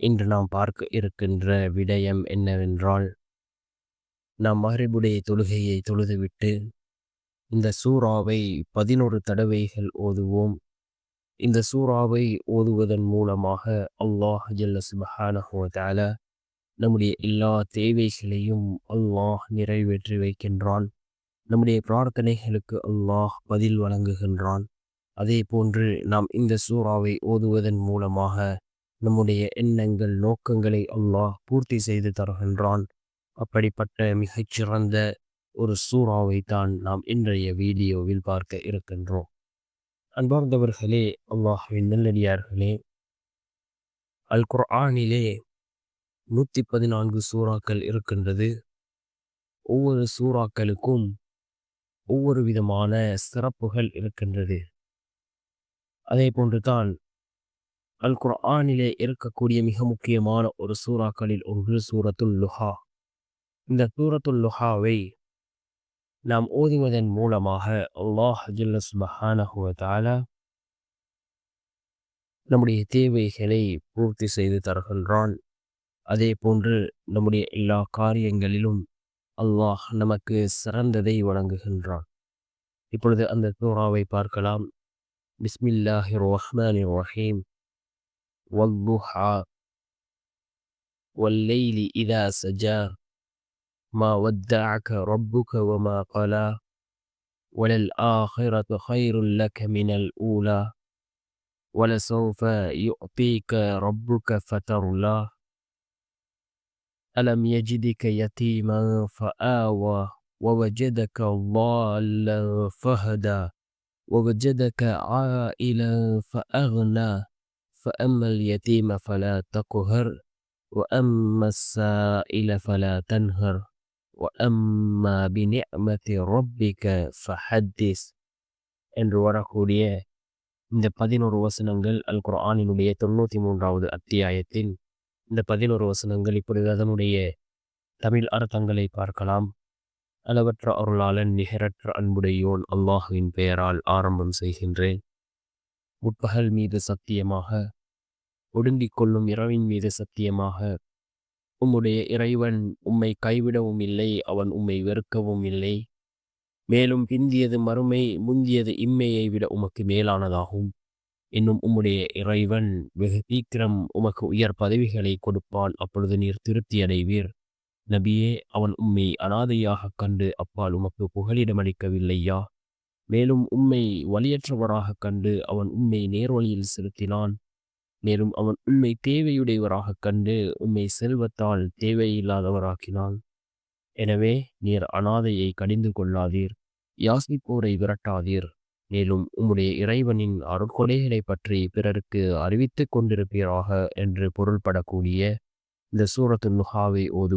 இன்று நாம் பார்க்க இருக்கின்ற விடயம் என்னவென்றால் நாம் மகரிபுடைய தொழுகையை தொழுதுவிட்டு இந்த சூறாவை பதினொரு தடவைகள் ஓதுவோம். இந்த சூறாவை ஓதுவதன் மூலமாக அல்லாஹ் ஜல்ல சுபஹானஹோதால நம்முடைய எல்லா தேவைகளையும் அல்லாஹ் நிறைவேற்றி வைக்கின்றான். நம்முடைய பிரார்த்தனைகளுக்கு அல்லாஹ் பதில் வழங்குகின்றான். அதே போன்று நாம் இந்த சூறாவை ஓதுவதன் மூலமாக நம்முடைய எண்ணங்கள் நோக்கங்களை அல்லாஹ் பூர்த்தி செய்து தருகின்றான். அப்படிப்பட்ட மிகச்சிறந்த ஒரு சூறாவை தான் நாம் இன்றைய வீடியோவில் பார்க்க இருக்கின்றோம். அன்பார்ந்தவர்களே அல்லாஹுவின் நல்லடியார்களே அல் குர்ஆனிலே நூற்றி பதினான்கு சூறாக்கள் இருக்கின்றது. ஒவ்வொரு சூறாக்களுக்கும் ஒவ்வொரு விதமான சிறப்புகள் இருக்கின்றது. அதே போன்று தான் அல் குர்ஆனிலே இருக்கக்கூடிய மிக முக்கியமான ஒரு சூறாக்களில் ஒன்று சூரத்துல் லுஹா. இந்த சூரத்துல் லுஹாவை நாம் ஓதுவதன் மூலமாக அல்லாஹ் ஜல்ல சுபஹானஹு நம்முடைய தேவைகளை பூர்த்தி செய்து தருகின்றான். அதே போன்று நம்முடைய எல்லா காரியங்களிலும் அல்லாஹ் நமக்கு சிறந்ததை வழங்குகின்றான். இப்பொழுது அந்த சூறாவை பார்க்கலாம். பிஸ்மில்லாஹிர் ரஹ்மானிர் ரஹீம். والضحى والليل إذا سجى. ما ودعك ربك وما قلى. وللآخرة خير لك من الأولى. ولسوف يعطيك ربك فترضى ألم يجدك يتيما فآوى. ووجدك ضالا فهدى. ووجدك عائلا فأغنى. فأما اليتيم فلا تقهر وأما السائل فلا تنهر وأما بنعمة ربك فحدث என்று வரக்கூடிய இந்த பதினோரு வசனங்கள் அல் குர்ஆனினுடைய தொண்ணூற்றி மூன்றாவது அத்தியாயத்தின் இந்த பதினோரு வசனங்கள் இப்பொழுது அதனுடைய தமிழ் அர்த்தங்களை பார்க்கலாம் அளவற்ற அருளாளன் நிகரற்ற அன்புடையோன் அல்லாஹுவின் பெயரால் ஆரம்பம் செய்கின்றேன் முற்பகல் மீது சத்தியமாக ஒடுங்கிக் கொள்ளும் இரவின் மீது சத்தியமாக உம்முடைய இறைவன் உம்மை கைவிடவும் இல்லை அவன் உம்மை வெறுக்கவும் இல்லை. மேலும் பிந்தியது மறுமை முந்தியது இம்மையை விட உமக்கு மேலானதாகும். இன்னும் உம்முடைய இறைவன் வெகு சீக்கிரம் உமக்கு உயர் பதவிகளை கொடுப்பான். அப்பொழுது நீர் திருப்தி அடைவீர் நபியே அவன் உம்மை அனாதையாக கண்டு அப்பால் உமக்கு புகலிடமளிக்கவில்லையா? மேலும் உம்மை வலியற்றவராக கண்டு அவன் உம்மை நேர்வழியில் செலுத்தினான். மேலும் அவன் உண்மை தேவையுடையவராக கண்டு உண்மை செல்வத்தால் தேவையில்லாதவராக்கினான். எனவே நீர் அனாதையை கடிந்து கொள்ளாதீர் யாசிப்போரை விரட்டாதீர். மேலும் உம்முடைய இறைவனின் அருட்கொலைகளை பற்றி பிறருக்கு அறிவித்துக் கொண்டிருப்பீராக என்று பொருள்படக்கூடிய இந்த சூரத்து நுஹாவை ஓதுவோம்.